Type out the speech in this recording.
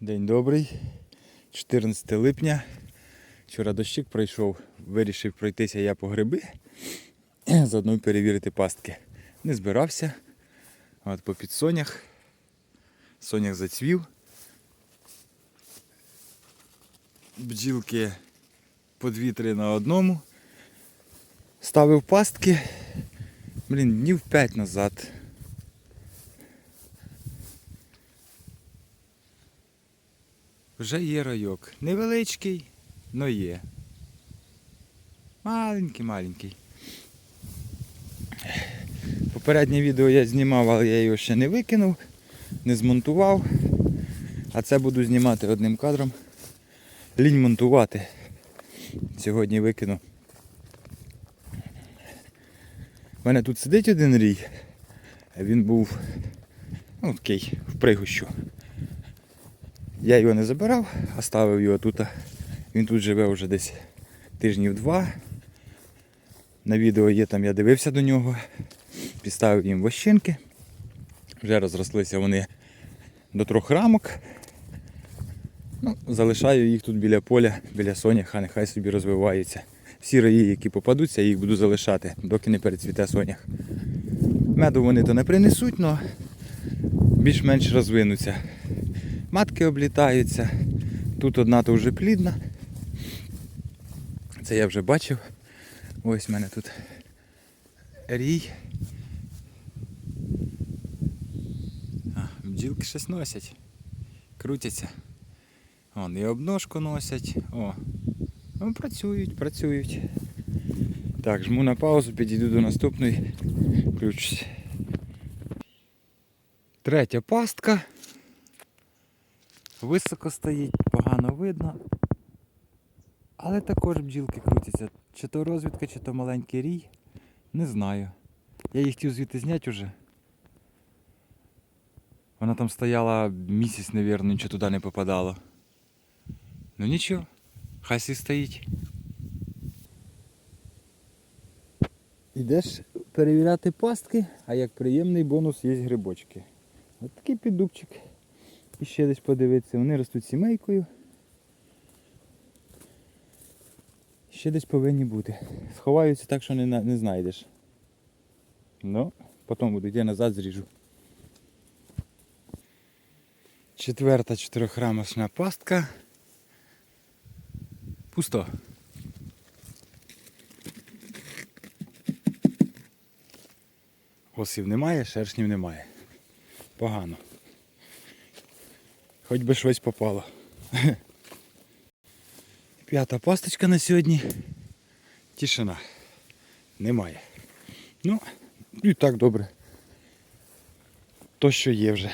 День добрий. 14 липня. Вчора дощик пройшов, вирішив пройтися я по гриби. Заодно перевірити пастки. Не збирався. От по підсонях. Сонях зацвів. Бджілки по дві-три на одному. Ставив пастки. Блін, днів 5 назад. Вже є райок. Невеличкий, але є. Маленький, маленький. Попереднє відео я знімав, але я його ще не викинув, не змонтував. А це буду знімати одним кадром. Лінь монтувати. Сьогодні викину. У мене тут сидить один рій. Він був ну, такий в пригущу. Я його не забирав, а ставив його тут. Він тут живе вже десь тижнів два. На відео є там, я дивився до нього, підставив їм вощинки. Вже розрослися вони до трьох рамок. Ну, залишаю їх тут біля поля, біля соняха, нехай собі розвиваються. Всі раї, які попадуться, я їх буду залишати, доки не перецвіте сонях. Меду вони то не принесуть, але більш-менш розвинуться. Матки облітаються. Тут одна то вже плідна. Це я вже бачив. Ось в мене тут рій. А, бджілки щось носять. Крутяться. Вон, і обножку носять. О. Ну, працюють, працюють. Так, жму на паузу, підійду до наступної. Включусь. Третя пастка. Високо стоїть, погано видно. Але також бджілки крутяться. Чи то розвідка, чи то маленький рій. Не знаю. Я їх хотів звідти зняти уже. Вона там стояла місяць, мабуть, нічого туди не попадало. Ну нічого, хай сі стоїть. Ідеш перевіряти пастки, а як приємний бонус є грибочки. От такий піддубчик. І ще десь подивитися. Вони ростуть сімейкою. Ще десь повинні бути. Сховаються так, що не, не знайдеш. Ну, потім буду йти назад зріжу. Четверта чотирьохрамочна пастка. Пусто. Осів немає, шершнів немає. Погано. Хоч би щось попало. П'ята пасточка на сьогодні. Тишина. Немає. Ну, і так добре. То, що є вже.